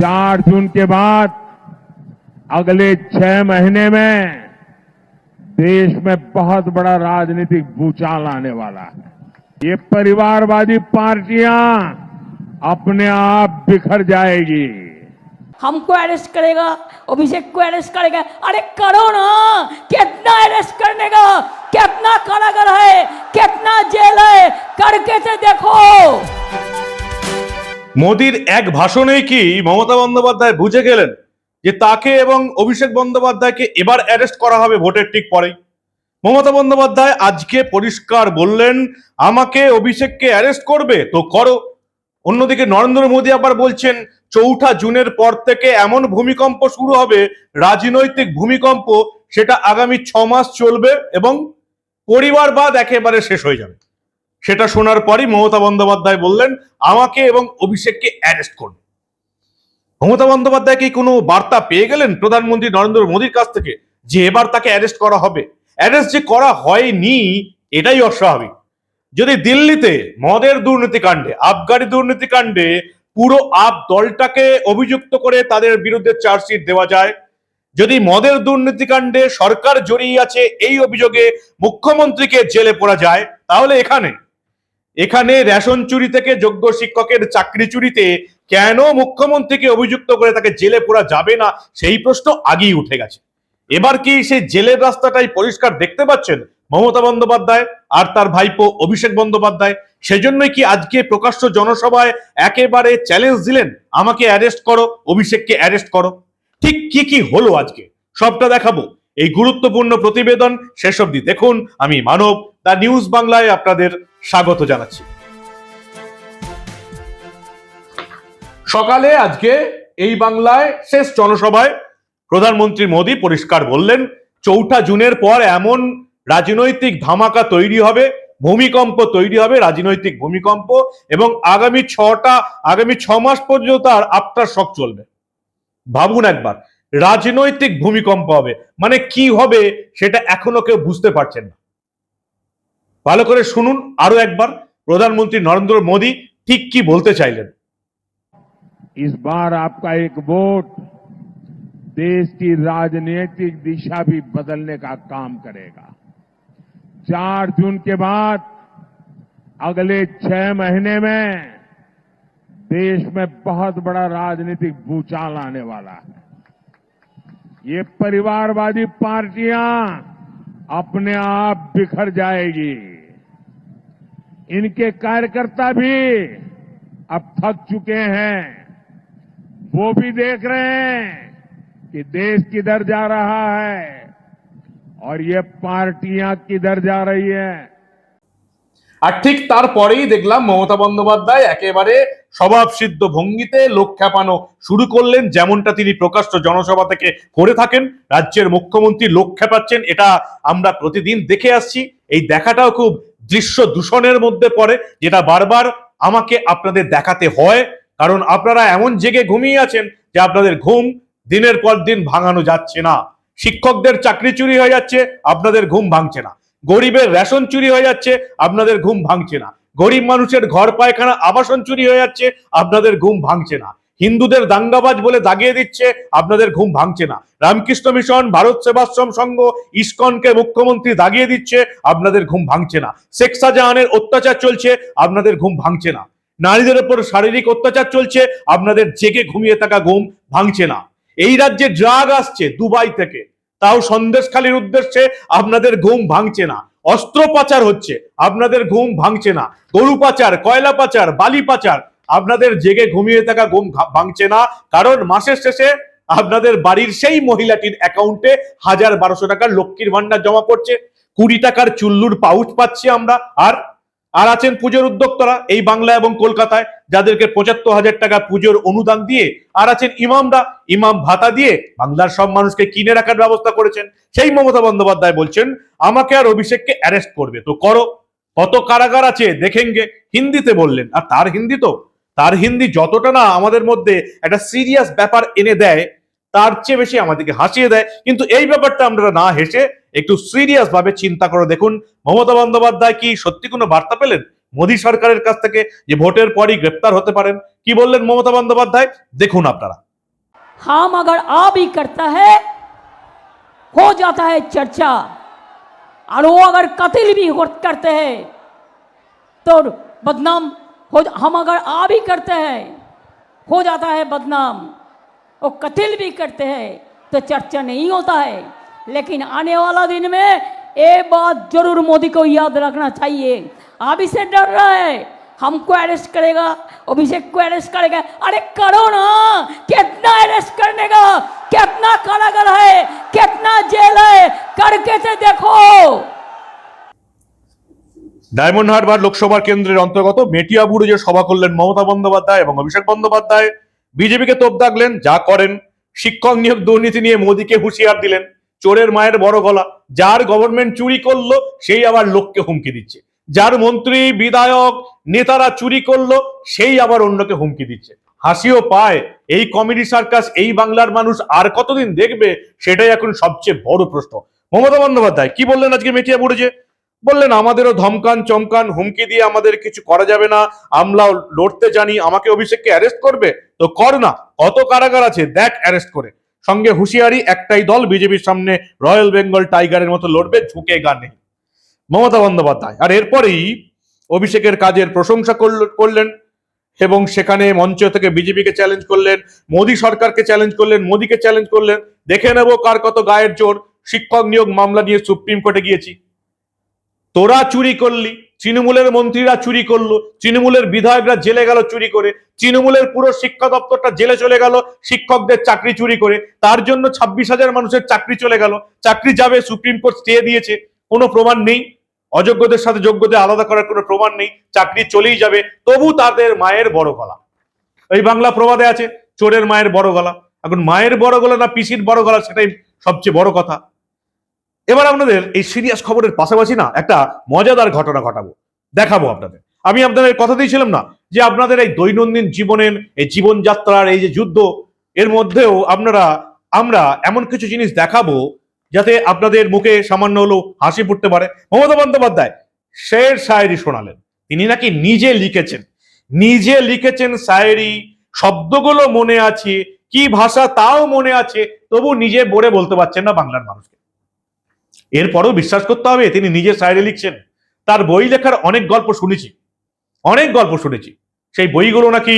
चार जून के बाद अगले छह महीने में देश में बहुत बड़ा राजनीतिक भूचाल आने वाला है। ये परिवारवादी पार्टियाँ अपने आप बिखर जाएगी। हमको अरेस्ट करेगा, अभिषेक को अरेस्ट करेगा। अरे करो ना! कितना अरेस्ट करने का? कितना कारागर है? कितना जेल है? करके से देखो! মোদির এক ভাষণেই কি মমতা বন্দ্যোপাধ্যায় বুঝে গেলেন যে তাকে এবং অভিষেক বন্দ্যোপাধ্যায়কে এবার অ্যারেস্ট করা হবে ভোটের ঠিক পরেই? মমতা বন্দ্যোপাধ্যায় আজকে পরিষ্কার বললেন, আমাকে অভিষেককে অ্যারেস্ট করবে? তো করো। অন্যদিকে নরেন্দ্র মোদী আবার বলছেন, চৌঠা জুনের পর থেকে এমন ভূমিকম্প শুরু হবে, রাজনৈতিক ভূমিকম্প, সেটা আগামী ছ মাস চলবে এবং পরিবারবাদ একেবারে শেষ হয়ে যাবে। সেটা শোনার পরই মমতা বন্দ্যোপাধ্যায় বললেন, আমাকে এবং অভিষেককে অ্যারেস্ট করবে মমতা বন্দ্যোপাধ্যায় কি কোনো বার্তা পেয়ে গেলেন প্রধানমন্ত্রী নরেন্দ্র মোদীর কাছ থেকে, যে এবার তাকে অ্যারেস্ট করা হবে? অ্যারেস্ট যে করা হয়নি, এটাই অস্বাভাবিক। যদি দিল্লিতে মদের দুর্নীতিকাণ্ডে, আবগারি দুর্নীতিকাণ্ডে পুরো আপ দলটাকে অভিযুক্ত করে তাদের বিরুদ্ধে চার্জশিট দেওয়া যায়, যদি মদের দুর্নীতিকাণ্ডে সরকার জড়িয়ে আছে এই অভিযোগে মুখ্যমন্ত্রীকে জেলে পড়া যায়, তাহলে এখানে এখানে রেশন চুরি থেকে যোগ্য শিক্ষকের চাকরি চুরিতে কেন মুখ্যমন্ত্রীকে অভিযুক্ত করে তাকে জেলে পড়া যাবে না? সেই প্রশ্ন আগেই উঠে গেছে। এবার কি সেই জেলের রাস্তাটাই পরিষ্কার দেখতে পাচ্ছেন মমতা বন্দ্যোপাধ্যায় আর তার ভাইপো অভিষেক বন্দ্যোপাধ্যায়? সেজন্যই কি আজকে প্রকাশ্য জনসভায় একেবারে চ্যালেঞ্জ দিলেন? আমাকে অ্যারেস্ট করো, অভিষেককে অ্যারেস্ট করো। ঠিক কি কি হলো আজকে? সবটা দেখাবো। এই গুরুত্বপূর্ণ প্রতিবেদন শেষ অবধি দেখুন। আমি মানব দা নিউজ বাংলায় আপনাদের স্বাগত জানাচ্ছি। সকালে আজকে এই বাংলায় শেষ জনসভায় প্রধানমন্ত্রী মোদী পরিষ্কার বললেন, চৌঠা জুনের পর এমন রাজনৈতিক ধামাকা তৈরি হবে, ভূমিকম্প তৈরি হবে, রাজনৈতিক ভূমিকম্প, এবং আগামী ছটা, আগামী ছ মাস পর্যন্ত আর আফটার শক চলবে। ভাবুন একবার, রাজনৈতিক ভূমিকম্প হবে মানে কি হবে সেটা এখনও কেউ বুঝতে পারছেন না। ভালো করে শুনুন আরো একবার প্রধানমন্ত্রী নরেন্দ্র মোদী ঠিক কি বলতে চাইলেন इस बार आपका एक वोट देश की राजनीतिक दिशा भी बदलने का काम करेगा चार जून के बाद अगले छह महीने में देश में बहुत बड़ा राजनीतिक भूचाल आने वाला है ये परिवारवादी पार्टियां अपने आप बिखर जाएगी इनके कार्यकर्ता भी अब थक चुके हैं वो भी देख रहे हैं कि देश किधर जा रहा है और ये पार्टियां किधर जा रही है আর ঠিক তারপরেই দেখলাম মমতা বন্দ্যোপাধ্যায় একেবারে স্বভাবসিদ্ধ ভঙ্গিতে লোক খেপানো শুরু করলেন যেমনটা তিনি প্রকাশ্য জনসভা থেকে করে থাকেন রাজ্যের মুখ্যমন্ত্রী লোক খেপাচ্ছেন এটা আমরা প্রতিদিন দেখে আসছি এই দেখাটাও খুব দৃশ্য দূষণের মধ্যে পড়ে, যেটা বারবার আমাকে আপনাদের দেখাতে হয়। কারণ আপনারা এমন জেগে ঘুমিয়ে আছেন যে আপনাদের ঘুম দিনের পর দিন ভাঙানো যাচ্ছে না। শিক্ষকদের চাকরি চুরি হয়ে যাচ্ছে, আপনাদের ঘুম ভাঙছে না। গরিবের রেশন চুরি হয়ে যাচ্ছে, আপনাদের ঘুম ভাঙছে না। গরিব মানুষের ঘর, পায়খানা, আবাসন চুরি হয়ে যাচ্ছে, আপনাদের ঘুম ভাঙছে না। হিন্দুদের দাঙ্গাবাজ বলে দাগিয়ে দিচ্ছে, আপনাদের ঘুম ভাঙছে না। রামকৃষ্ণ মিশন, ভারত সেবাশ্রম সংঘ, ইস্কনকে মুখ্যমন্ত্রী দাগিয়ে দিচ্ছে, আপনাদের ঘুম ভাঙছে না। শেখ শাহজাহানের অত্যাচার চলছে, আপনাদের ঘুম ভাঙছে না। নারীদের উপর শারীরিক অত্যাচার চলছে, আপনাদের জেগে ঘুমিয়ে থাকা ঘুম ভাঙছে না। এই রাজ্যে ড্রাগ আসছে দুবাই থেকে। তাও সন্দেশখালির উদ্দেশ্যে আপনাদের ঘুম ভাঙছে না। অস্ত্র পাচার হচ্ছে, আপনাদের ঘুম ভাঙছে না। গরু পাচার, কয়লা পাচার, বালি পাচার আপনাদের জেগে ঘুমিয়ে থাকা ঘুম ভাঙছে না। কারণ মাসের শেষে আপনাদের বাড়ির সেই মহিলাটির অ্যাকাউন্টে হাজার বারোশো টাকার লক্ষ্মীর ভান্ডার জমা পড়ছে। কুড়ি টাকার চুল্লুর পাউচ পাচ্ছি আমরা। আর আর আছেন পুজোর উদ্যোক্তারা এই বাংলা এবং কলকাতায়, যাদেরকে পঁচাত্তর হাজার টাকা পুজোর অনুদান দিয়ে, আর আছেন ইমামরা। ইমাম ভাতা দিয়ে বাংলার সব মানুষকে কিনে রাখার ব্যবস্থা করেছেন। সেই মমতা বন্দ্যোপাধ্যায় বলছেন, আমাকে আর অভিষেককে অ্যারেস্ট করবে। তো করো। কত কারাগার আছে দেখেনগে হিন্দিতে বললেন। আর তার হিন্দি তো তার হিন্দি যতটা না আমাদের মধ্যে একটা সিরিয়াস ব্যাপার এনে দেয় তার চেয়ে বেশি আমাদেরকে হাসিয়ে দেয় কিন্তু এই ব্যাপারটা আমরা না হেসে একটু সিরিয়াস ভাবে চিন্তা করে দেখুন মমতা বন্দ্যোপাধ্যায় কি সত্যি কোনো বার্তা পেলেন মোদী সরকারের কাছ থেকে যে ভোটের পরই গ্রেপ্তার হতে পারেন কি বললেন মমতা বন্দ্যোপাধ্যায় দেখুন আপনারা हम अगर आ भी करता है हो जाता है चर्चा और वो अगर कत्ल भी हो- करते हैं तो बदनाम हो हम अगर आ भी करते हैं, हो जाता है बदनाम वो कत्ल भी करते हैं तो चर्चा नहीं होता है। लेकिन आने वाला दिन में ये बात ज़रूर मोदी को याद रखना चाहिए। अभी इसे डर रहा है। हमको अरेस्ट करेगा, अभिषेक को अरेस्ट करेगा। अरे करो ना! कितना अरेस्ट करने का? कितना कारागर है? कितना जेल है? करके से देखो! ডায়মন্ড হারবার লোকসভা কেন্দ্রের অন্তর্গত মেটিয়াবুড়ে যে সভা করলেন মমতা বন্দ্যোপাধ্যায় এবং অভিষেক বন্দ্যোপাধ্যায়, বিজেপিকে তোপ দাগলেন, যা করেন, শিক্ষক নিয়োগ দুর্নীতি নিয়ে মোদীকে হুঁশিয়ার দিলেন, চোরের মায়ের বড় গলা, যার গভর্নমেন্ট চুরি করল, সেই আবার লোককে হুমকি দিচ্ছে। যার মন্ত্রী, বিধায়ক, নেতারা চুরি করল, সেই আবার অন্যকে হুমকি দিচ্ছে। হাসিও পায়, এই কমেডি সার্কাস এই বাংলার মানুষ আর কতদিন দেখবে, সেটাই এখন সবচেয়ে বড় প্রশ্ন। মমতা বন্দ্যোপাধ্যায়, কি বললেন আজকে মেটিয়া যে? বললেন, আমাদেরও ধমকান, চমকান, হুমকি দিয়ে আমাদের কিছু করা যাবে না। আমরাও লড়তে জানি, আমাকে অভিষেককে অ্যারেস্ট করবে? তো কর না, কত কারাগার আছে, দেখ অ্যারেস্ট করে। সঙ্গে হুঁশিয়ারি, একটাই দল বিজেপির সামনে রয়্যাল বেঙ্গল টাইগারের মতো লড়বে, ঝুঁকে গা নেই। মমতা বন্দ্যোপাধ্যায়, আর এরপরেই অভিষেকের কাজের প্রশংসা করল- করলেন এবং সেখানে মঞ্চ থেকে বিজেপিকে চ্যালেঞ্জ করলেন, মোদী সরকারকে চ্যালেঞ্জ করলেন, মোদীকে চ্যালেঞ্জ করলেন। দেখে নেব কার কত গায়ের জোর, শিক্ষক নিয়োগ মামলা নিয়ে সুপ্রিম কোর্টে গিয়েছি। তোরা চুরি করলি, তৃণমূলের মন্ত্রীরা চুরি করল, তৃণমূলের বিধায়করা জেলে গেল চুরি করে, তৃণমূলের পুরো শিক্ষা দপ্তরটা জেলে চলে গেল শিক্ষকদের চাকরি চুরি করে, তার জন্য ছাব্বিশ হাজার মানুষের চাকরি চলে গেল, চাকরি যাবে, সুপ্রিম কোর্ট স্টে দিয়েছে, কোনো প্রমাণ নেই, অযোগ্যদের সাথে যোগ্যদের আলাদা করার কোনো প্রমাণ নেই, চাকরি চলেই যাবে, তবু তাদের মায়ের বড় গলা। এই বাংলা প্রবাদে আছে, চোরের মায়ের বড় গলা, এখন মায়ের বড় গলা না পিসির বড় গলা সেটাই সবচেয়ে বড় কথা। এবার আপনাদের এই সিরিয়াস খবরের পাশাপাশি না একটা মজাদার ঘটনা ঘটাবো। দেখাবো আপনাদের। আমি আপনাদের কথা দিয়েছিলাম না যে আপনাদের এই দৈনন্দিন জীবনের এই জীবনযাত্রার এই যে যুদ্ধ, এর মধ্যেও আপনারা, আমরা এমন কিছু জিনিস দেখাবো যাতে আপনাদের মুখে সামান্য হলেও হাসি ফুটতে পারে। মমতা বন্দ্যোপাধ্যায় শের শায়েরি শোনালেন। তিনি নাকি নিজে লিখেছেন। নিজে লিখেছেন শায়েরি, শব্দগুলো মনে আছে, কি ভাষা তাও মনে আছে, তবু নিজে বলে বলতে পারছেন না বাংলার মানুষকে। এরপরও বিশ্বাস করতে হবে তিনি নিজে শায়েরি লিখছেন তার বই লেখার অনেক গল্প শুনেছি অনেক গল্প শুনেছি সেই বইগুলো নাকি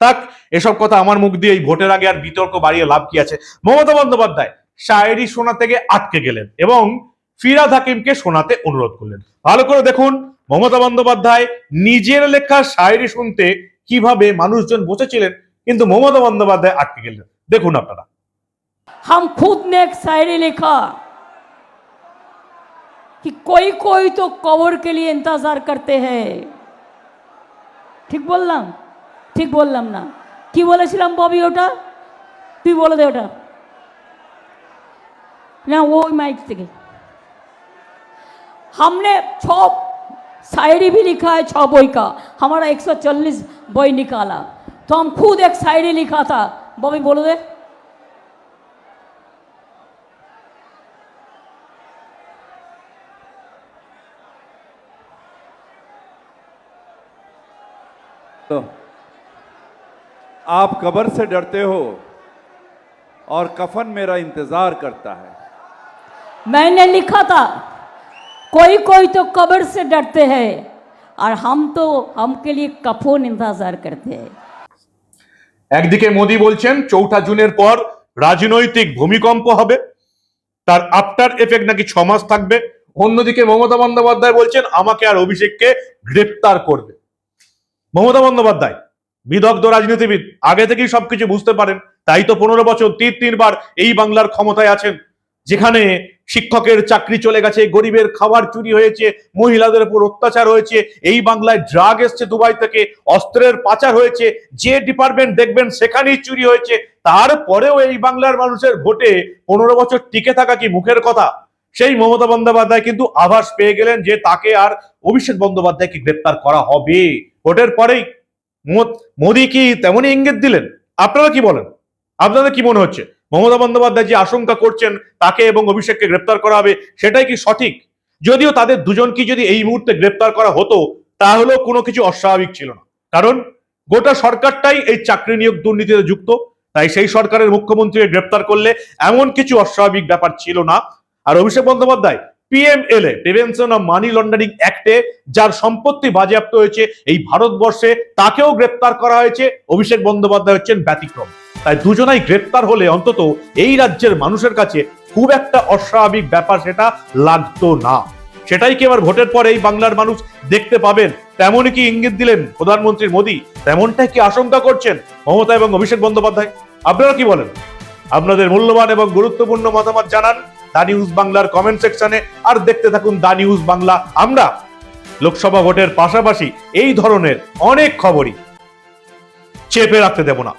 থাক এসব কথা আমার মুখ দিয়ে এই ভোটের আগে আর বিতর্ক বাড়িয়ে লাভ কি আছে মমতা বন্দ্যোপাধ্যায় শায়েরি শোনা থেকে আটকে গেলেন এবং ফিরাদ হাকিমকে শোনাতে অনুরোধ করলেন ভালো করে দেখুন মমতা বন্দ্যোপাধ্যায় নিজের লেখা শায়েরি শুনতে কিভাবে মানুষজন বসেছিলেন কিন্তু মমতা বন্দ্যোপাধ্যায় আটকে গেলেন দেখুন আপনারা हम खुद ने एक शायरी लिखा कि कोई कोई तो कवर के लिए इंतजार करते हैं ঠিক বললাম ঠিক বললাম না কি বলেছিলাম ববি ওটা তুই বলে দে ওটা না ওই माइक থেকে हमने छो शायरी भी लिखा है छः बई का हमारा 140 बई निकाला तो हम खुद एक शायरी लिखा था बॉबी बोलो दे तो आप कब्र से डरते हो और कफन मेरा इंतजार करता है मैंने लिखा था कोई कोई तो कब्र से डरते हैं और हम तो हमके लिए कफन इंतजार करते हैं একদিকে মোদি বলছেন চৌঠা জুনের পর রাজনৈতিক ভূমিকম্প হবে তার আফটার এফেক্ট নাকি ছ মাস থাকবে অন্যদিকে মমতা বন্দ্যোপাধ্যায় বলছেন আমাকে আর অভিষেককে গ্রেপ্তার করবে মমতা বন্দ্যোপাধ্যায়, বিদগ্ধ রাজনীতিবিদ, আগে থেকেই সবকিছু বুঝতে পারেন, তাই তো পনেরো বছর, তিন তিনবার এই বাংলার ক্ষমতায় আছেন, যেখানে শিক্ষকের চাকরি চলে গেছে, গরিবের খাবার চুরি হয়েছে, মহিলাদের উপর অত্যাচার হয়েছে, এই বাংলায় ড্রাগ এসছে দুবাই থেকে, অস্ত্রের পাচার হয়েছে, যে ডিপার্টমেন্ট দেখবেন সেখানেই চুরি হয়েছে, তারপরেও এই বাংলার মানুষের ভোটে পনেরো বছর টিকে থাকা কি মুখের কথা? সেই মমতা বন্দ্যোপাধ্যায় কিন্তু আভাস পেয়ে গেলেন যে তাকে আর অভিষেক বন্দ্যোপাধ্যায়কে গ্রেপ্তার করা হবে। ভোটের পরেই মোদী কি তেমনই ইঙ্গিত দিলেন? আপনারা কি বলেন? আপনাদের কি মনে হচ্ছে? মমতা বন্দ্যোপাধ্যায় যে আশঙ্কা করছেন, তাকে এবং অভিষেককে গ্রেপ্তার করা হবে, সেটাই কি সঠিক? যদিও তাদের দুজনকে যদি এই মুহূর্তে গ্রেপ্তার করা হতো, তাহলেও কোনো কিছু অস্বাভাবিক ছিল না। কারণ গোটা সরকারটাই এই চাকরি নিয়োগ দুর্নীতিতে যুক্ত, তাই সেই সরকারের মুখ্যমন্ত্রীকে গ্রেপ্তার করলে এমন কিছু অস্বাভাবিক ব্যাপার ছিল না। আর Abhishek Bandyopadhyay PMLA prevention of money laundering অ্যাক্টে যার সম্পত্তি বাজেয়াপ্ত হয়েছে এই ভারতবর্ষে, তাকেও গ্রেপ্তার করা হয়েছে। অভিষেক বন্দ্যোপাধ্যায় হচ্ছেন ব্যতিক্রম। তাই দুজনাই গ্রেপ্তার হলে অন্তত এই রাজ্যের মানুষের কাছে খুব একটা অস্বাভাবিক ব্যাপার সেটা লাগতো না। সেটাই কি এবার ভোটের পরে এই বাংলার মানুষ দেখতে পাবেন? তেমনই কি ইঙ্গিত দিলেন প্রধানমন্ত্রী মোদী? তেমনটাই কি আশঙ্কা করছেন মমতা এবং অভিষেক বন্দ্যোপাধ্যায়? আপনারা কি বলেন? আপনাদের মূল্যবান এবং গুরুত্বপূর্ণ মতামত জানান। দা নিউজ বাংলার কমেন্ট সেকশনে আর দেখতে থাকুন দা নিউজ বাংলা। আমরা লোকসভা ভোটের পাশাপাশি এই ধরনের অনেক খবরই চেপে রাখতে দেব না।